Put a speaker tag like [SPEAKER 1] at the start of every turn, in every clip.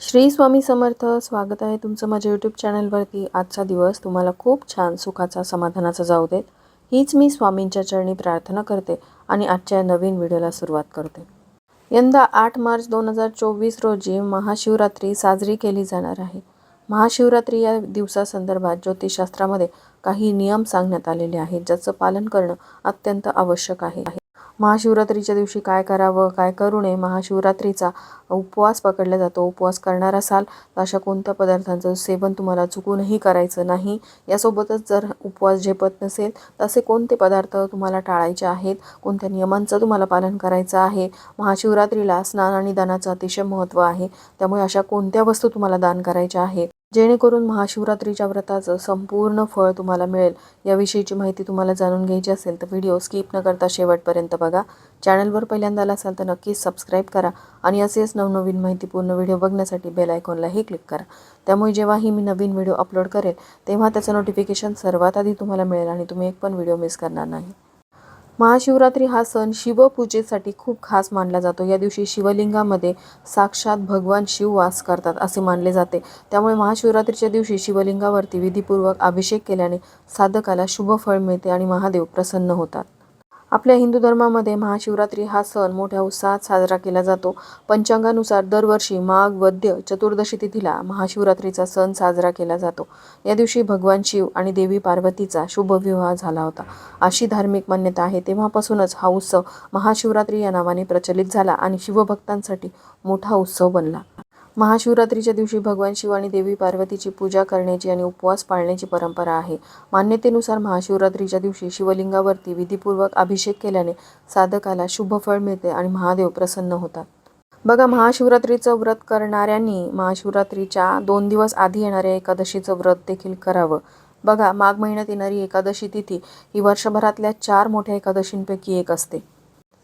[SPEAKER 1] श्री स्वामी समर्थ स्वागत आहे तुमचं माझ्या यूट्यूब चॅनलवरती आजचा दिवस तुम्हाला खूप छान सुखाचा समाधानाचा जाऊ देत. हीच मी स्वामींच्या चरणी प्रार्थना करते आणि आजच्या नवीन व्हिडिओला सुरुवात करते. यंदा आठ मार्च दोन हजार चोवीस रोजी महाशिवरात्री साजरी केली जाणार आहे. महाशिवरात्री या दिवसासंदर्भात ज्योतिषशास्त्रामध्ये काही नियम सांगण्यात आलेले आहेत ज्याचं पालन करणं अत्यंत आवश्यक आहे. महाशिवरात्रीच्या दिवशी काय करावं काय करू नये महाशिवरात्रीचा उपवास पकडला जातो. उपवास करणार असाल तर अशा कोणत्या पदार्थांचं सेवन तुम्हाला चुकूनही करायचं नाही? यासोबतच जर उपवास झेपत नसेल तर असे कोणते पदार्थ तुम्हाला टाळायचे आहेत? कोणत्या नियमांचं तुम्हाला पालन करायचं आहे? महाशिवरात्रीला स्नान आणि दानाचं अतिशय महत्त्व आहे. त्यामुळे अशा कोणत्या वस्तू तुम्हाला दान करायच्या आहेत? जेणेकरून महाशिवरात्रीच्या व्रताचं संपूर्ण फळ तुम्हाला मिळेल. याविषयीची माहिती तुम्हाला जाणून घ्यायची असेल तर व्हिडिओ स्किप न करता शेवटपर्यंत बघा. चॅनलवर पहिल्यांदा आला असाल तर नक्कीच सबस्क्राईब करा आणि असेच नवनवीन माहितीपूर्ण व्हिडिओ बघण्यासाठी बेल आयकॉनलाही क्लिक करा. त्यामुळे जेव्हाही मी नवीन व्हिडिओ अपलोड करेल तेव्हा त्याचं नोटिफिकेशन सर्वात आधी तुम्हाला मिळेल आणि तुम्ही एक पण व्हिडिओ मिस करणार नाही. महाशिवरात्री हा सण शिवपूजेसाठी खूप खास मानला जातो. या दिवशी शिवलिंगामध्ये साक्षात भगवान शिव वास करतात असे मानले जाते. त्यामुळे महाशिवरात्रीच्या दिवशी शिवलिंगावरती विधीपूर्वक अभिषेक केल्याने साधकाला शुभ फळ मिळते आणि महादेव प्रसन्न होतात. आपल्या हिंदू धर्मामध्ये महाशिवरात्री हा सण मोठ्या उत्साहात साजरा केला जातो. पंचांगानुसार दरवर्षी माघ वद्य चतुर्दशी तिथीला महाशिवरात्रीचा सण साजरा केला जातो. या दिवशी भगवान शिव आणि देवी पार्वतीचा शुभविवाह झाला होता. अशी धार्मिक मान्यता आहे. तेव्हापासूनच हा उत्सव महाशिवरात्री या नावाने प्रचलित झाला आणि शिवभक्तांसाठी मोठा उत्सव बनला. महाशिवरात्रीच्या दिवशी भगवान शिव आणि देवी पार्वतीची पूजा करण्याची आणि उपवास पाळण्याची परंपरा आहे. मान्यतेनुसार महाशिवरात्रीच्या दिवशी शिवलिंगावरती विधीपूर्वक अभिषेक केल्याने साधकाला शुभ फळ मिळते आणि महादेव प्रसन्न होतात. बघा महाशिवरात्रीचं व्रत करणाऱ्यांनी महाशिवरात्रीच्या दोन दिवस आधी येणाऱ्या एकादशीचं व्रत देखील करावं. बघा माघ महिन्यात येणारी एकादशी तिथी ही वर्षभरातल्या चार मोठ्या एकादशींपैकी एक असते.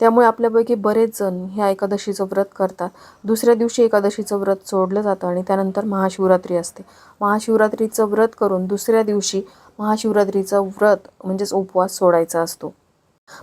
[SPEAKER 1] त्यामुळे आपल्यापैकी बरेच जण ह्या एकादशीचं व्रत करतात. दुसऱ्या दिवशी एकादशीचं व्रत सोडलं जातं आणि त्यानंतर महाशिवरात्री असते. महाशिवरात्रीचं व्रत करून दुसऱ्या दिवशी महाशिवरात्रीचं व्रत म्हणजेच उपवास सोडायचा असतो.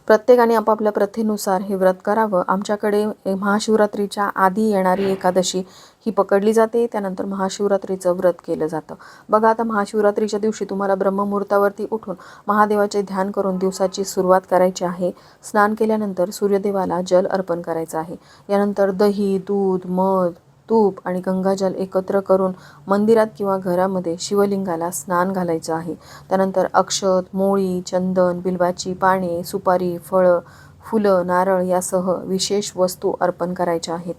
[SPEAKER 1] प्रत्येकाने आपापल्या प्रथेनुसार हे व्रत करावं. आमच्याकडे महाशिवरात्रीच्या आधी येणारी एकादशी ही पकडली जाते त्यानंतर महाशिवरात्रीचं व्रत केलं जातं. बघा आता महाशिवरात्रीच्या दिवशी तुम्हाला ब्रह्ममुहूर्तावरती उठून महादेवाचे ध्यान करून दिवसाची सुरुवात करायची आहे. स्नान केल्यानंतर सूर्यदेवाला जल अर्पण करायचं आहे. यानंतर दही दूध मध तूप आणि गंगाजल एकत्र करून मंदिरात किंवा घरामध्ये शिवलिंगाला स्नान घालायचं आहे. त्यानंतर अक्षत मोळी चंदन बिल्वाची पाने सुपारी फळं फुलं नारळ यासह विशेष वस्तू अर्पण करायच्या आहेत.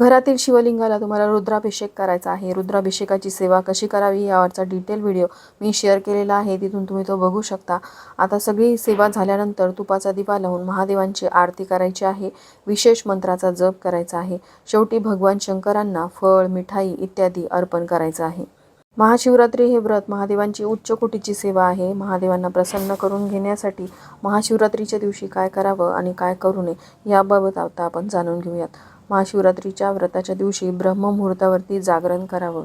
[SPEAKER 1] घरातील शिवलिंगाला तुम्हाला रुद्राभिषेक करायचा आहे. रुद्राभिषेकाची सेवा कशी करावी यावरचा डिटेल व्हिडिओ मी शेअर केलेला आहे. तिथून तुम्ही तो बघू शकता. आता सगळी सेवा झाल्यानंतर तुपाचा दिवा लावून महादेवांची आरती करायची आहे. विशेष मंत्राचा जप करायचा आहे. शेवटी भगवान शंकरांना फळ मिठाई इत्यादी अर्पण करायचं आहे. महाशिवरात्री हे व्रत महादेवांची उच्च कोटीची सेवा आहे. महादेवांना प्रसन्न करून घेण्यासाठी महाशिवरात्रीच्या दिवशी काय करावं आणि काय करू नये याबाबत आता आपण जाणून घेऊयात. महाशिवरात्रीच्या व्रताच्या दिवशी ब्रह्ममुहूर्तावरती जागरण करावं.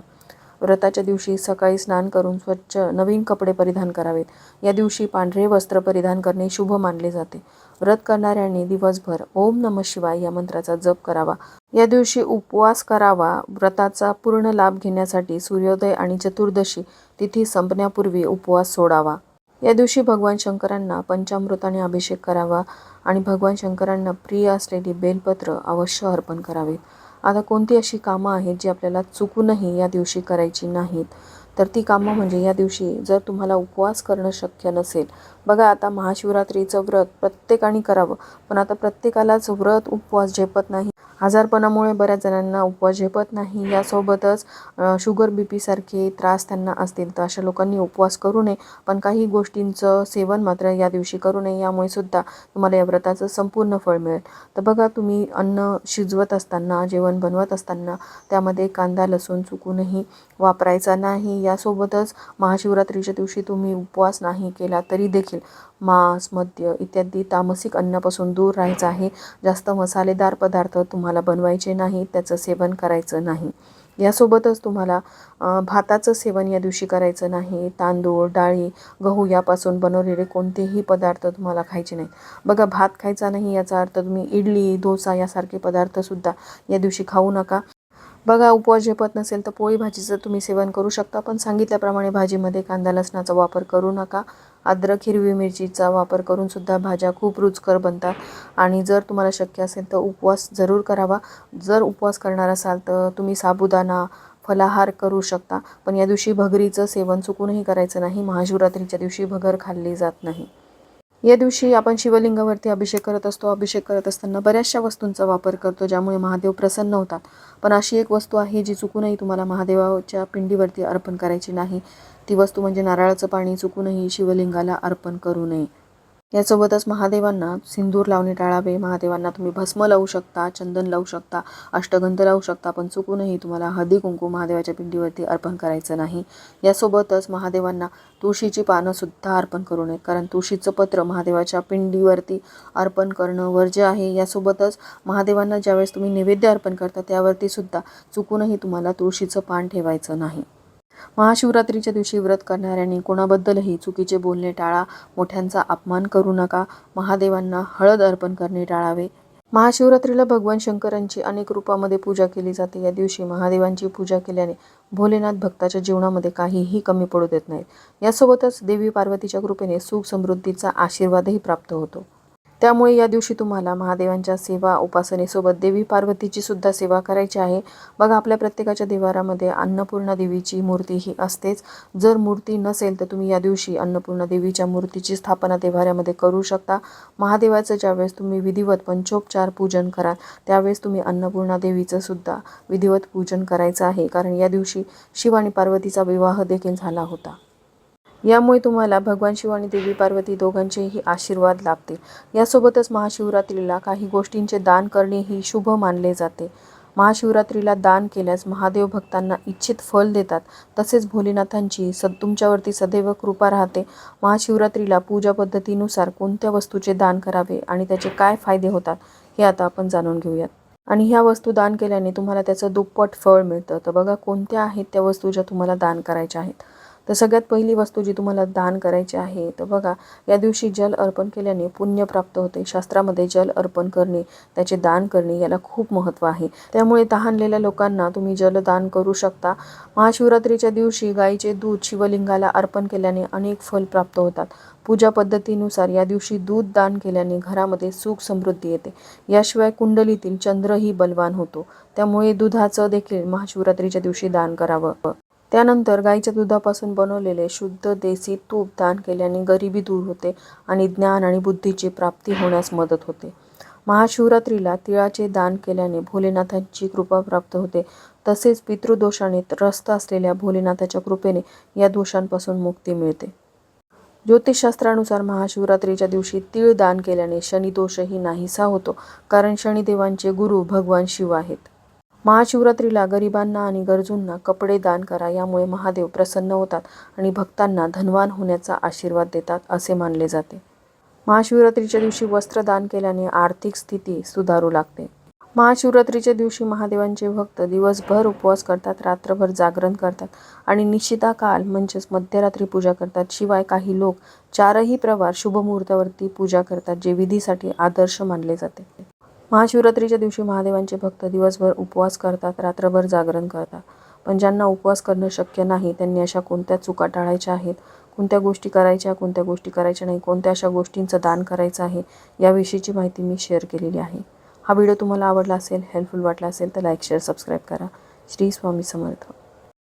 [SPEAKER 1] व्रताच्या दिवशी सकाळी स्नान करून स्वच्छ नवीन कपडे परिधान करावेत. या दिवशी पांढरे वस्त्र परिधान करणे शुभ मानले जाते. व्रत करणाऱ्यांनी दिवसभर ओम नम शिवाय या मंत्राचा जप करावा. या दिवशी उपवास करावा. व्रताचा पूर्ण लाभ घेण्यासाठी सूर्योदय आणि चतुर्दशी तिथी संपण्यापूर्वी उपवास सोडावा. या दिवशी भगवान शंकरांना पंचामृताने अभिषेक करावा आणि भगवान शंकरांना प्रिय असलेली बेलपत्र अवश्य अर्पण करावे. आता कोणती अशी कामं आहेत जी आपल्याला चुकूनही या दिवशी करायची नाहीत? तर ती कामं म्हणजे या दिवशी जर तुम्हाला उपवास करणं शक्य नसेल बघा आता महाशिवरात्रीचं व्रत प्रत्येकाने करावं पण आता प्रत्येकालाच व्रत उपवास झेपत नाही. आजारपणामुळे बऱ्याच जणांना उपवास झेपत नाही. यासोबतच शुगर बी पीसारखे त्रास त्यांना असतील तर अशा लोकांनी उपवास करू नये. पण काही गोष्टींचं सेवन मात्र या दिवशी करू नये. यामुळे सुद्धा तुम्हाला या व्रताचं संपूर्ण फळ मिळेल. तर बघा तुम्ही अन्न शिजवत असताना जेवण बनवत असताना त्यामध्ये कांदा लसूण चुकूनही वापरायचा नाही. यासोबतच महाशिवरात्रीच्या दिवशी तुम्ही उपवास नाही केला तरी देखील मांस मद्य इत्यादी तामसिक अन्नापासून दूर राहायचं आहे. जास्त मसालेदार पदार्थ तुम्हाला बनवायचे नाही त्याचं सेवन करायचं नाही. यासोबतच तुम्हाला भाताचं सेवन या दिवशी करायचं नाही. तांदूळ डाळी गहू यापासून बनवलेले कोणतेही पदार्थ तुम्हाला खायचे नाहीत. बघा भात खायचा नाही याचा अर्थ तुम्ही इडली डोसा यासारखे पदार्थसुद्धा या दिवशी खाऊ नका. बघा उपवास झेपत नसेल तर पोळी भाजीचं तुम्ही सेवन करू शकता पण सांगितल्याप्रमाणे भाजीमध्ये कांदा लसणाचा वापर करू नका. अद्रक हिरवी मिरचीचा वापर करूनसुद्धा भाज्या खूप रुचकर बनतात. आणि जर तुम्हाला शक्य असेल तर उपवास जरूर करावा. जर उपवास करणार असाल तर तुम्ही साबुदाणा फलाहार करू शकता पण या दिवशी भगरीचं सेवन चुकूनही करायचं नाही. महाशिवरात्रीच्या दिवशी भगर खाल्ली जात नाही. या दिवशी आपण शिवलिंगावरती अभिषेक करत असतो. अभिषेक करत असताना बऱ्याचशा वस्तूंचा वापर करतो ज्यामुळे महादेव प्रसन्न होतात. पण अशी एक वस्तू आहे जी चुकूनही तुम्हाला महादेवाच्या पिंडीवरती अर्पण करायची नाही. ती वस्तू म्हणजे नारळाचं पाणी. चुकूनही शिवलिंगाला अर्पण करू नये. यासोबतच महादेवांना सिंदूर लावणे टाळावे. महादेवांना तुम्ही भस्म लावू शकता चंदन लावू शकता अष्टगंध लावू शकता पण चुकूनही तुम्हाला हळदी कुंकू महादेवाच्या पिंडीवरती अर्पण करायचं नाही. यासोबतच महादेवांना तुळशीची पानंसुद्धा अर्पण करू नये कारण तुळशीचं पत्र महादेवाच्या पिंडीवरती अर्पण करणं वर्ज्य आहे. यासोबतच महादेवांना ज्यावेळेस तुम्ही नैवेद्य अर्पण करता त्यावरती सुद्धा चुकूनही तुम्हाला तुळशीचं पान ठेवायचं नाही. महाशिवरात्रीच्या दिवशी व्रत करणाऱ्यांनी कोणाबद्दलही चुकीचे बोलणे टाळा मोठ्यांचा अपमान करू नका महादेवांना हळद अर्पण करणे टाळावे. महाशिवरात्रीला भगवान शंकरांची अनेक रूपामध्ये पूजा केली जाते. या दिवशी महादेवांची पूजा केल्याने भोलेनाथ भक्ताच्या जीवनामध्ये काहीही कमी पडू देत नाहीत. यासोबतच देवी पार्वतीच्या कृपेने सुख समृद्धीचा आशीर्वादही प्राप्त होतो. त्यामुळे या दिवशी तुम्हाला महादेवांच्या सेवा उपासनेसोबत देवी पार्वतीची सुद्धा सेवा करायची आहे. बघा आपल्या प्रत्येकाच्या देवारामध्ये अन्नपूर्णा देवीची मूर्ती ही असतेच. जर मूर्ती नसेल तर तुम्ही या दिवशी अन्नपूर्णा देवीच्या मूर्तीची स्थापना देवाऱ्यामध्ये करू शकता. महादेवाचं ज्यावेळेस तुम्ही विधिवत पंचोपचार पूजन कराल त्यावेळेस तुम्ही अन्नपूर्णा देवीचं सुद्धा विधिवत पूजन करायचं आहे. कारण या दिवशी शिव आणि पार्वतीचा विवाह देखील झाला होता. यामुळे तुम्हाला भगवान शिव आणि देवी पार्वती दोघांचेही आशीर्वाद लाभतील. यासोबतच महाशिवरात्रीला काही गोष्टींचे दान करणे ही शुभ मानले जाते. महाशिवरात्रीला दान केल्यास महादेव भक्तांना इच्छित फल देतात. तसेच भोलेनाथांची सद तुमच्यावरती सदैव कृपा राहते. महाशिवरात्रीला पूजा पद्धतीनुसार कोणत्या वस्तूचे दान करावे आणि त्याचे काय फायदे होतात हे आता आपण जाणून घेऊयात. आणि ह्या वस्तू दान केल्याने तुम्हाला त्याचं दुप्पट फळ मिळतं. तर बघा कोणत्या आहेत त्या वस्तू ज्या तुम्हाला दान करायच्या आहेत. तर सगळ्यात पहिली वस्तू जी तुम्हाला दान करायची आहे तर बघा या दिवशी जल अर्पण केल्याने पुण्य प्राप्त होते. शास्त्रामध्ये जल अर्पण करणे त्याचे दान करणे याला खूप महत्त्व आहे. त्यामुळे तहानलेल्या लोकांना तुम्ही जलदान करू शकता. महाशिवरात्रीच्या दिवशी गाईचे दूध शिवलिंगाला अर्पण केल्याने अनेक फल प्राप्त होतात. पूजा पद्धतीनुसार या दिवशी दूध दान केल्याने घरामध्ये सुख समृद्धी येते. याशिवाय कुंडलीतील चंद्रही बलवान होतो. त्यामुळे दुधाचं देखील महाशिवरात्रीच्या दिवशी दान करावं. त्यानंतर गाईच्या दुधापासून बनवलेले शुद्ध देसी तूप दान केल्याने गरिबी दूर होते आणि ज्ञान आणि बुद्धीची प्राप्ती होण्यास मदत होते. महाशिवरात्रीला तिळाचे दान केल्याने भोलेनाथांची कृपा प्राप्त होते. तसेच पितृदोषाने त्रस्त असलेल्या भोलेनाथाच्या कृपेने या दोषांपासून मुक्ती मिळते. ज्योतिषशास्त्रानुसार महाशिवरात्रीच्या दिवशी तीळ दान केल्याने शनिदोषही नाहीसा होतो कारण शनिदेवांचे गुरु भगवान शिव आहेत. महाशिवरात्रीला गरिबांना आणि गरजूंना कपडे दान करा यामुळे महादेव प्रसन्न होतात आणि भक्तांना धनवान होण्याचा आशीर्वाद देतात असे मानले जाते. महाशिवरात्रीच्या दिवशी वस्त्र दान केल्याने आर्थिक स्थिती सुधारू लागते. महाशिवरात्रीच्या दिवशी महादेवांचे भक्त दिवसभर उपवास करतात रात्रभर जागरण करतात आणि निश्चिता काल म्हणजेच मध्यरात्री पूजा करतात. शिवाय काही लोक चारही प्रवार शुभमुहूर्तावरती पूजा करतात जे विधीसाठी आदर्श मानले जाते. महाशिवरात्रीच्या दिवशी महादेवांचे भक्त दिवसभर उपवास करतात रात्रभर जागरण करतात. पण ज्यांना उपवास करणं शक्य नाही त्यांनी अशा कोणत्या चुका टाळायच्या आहेत? कोणत्या गोष्टी करायच्या कोणत्या गोष्टी करायच्या नाही? कोणत्या अशा गोष्टींचं दान करायचं आहे? याविषयीची माहिती मी शेअर केलेली आहे. हा व्हिडिओ तुम्हाला आवडला असेल हेल्पफुल वाटला असेल तर लाईक शेअर सबस्क्राईब करा. श्री स्वामी समर्थ.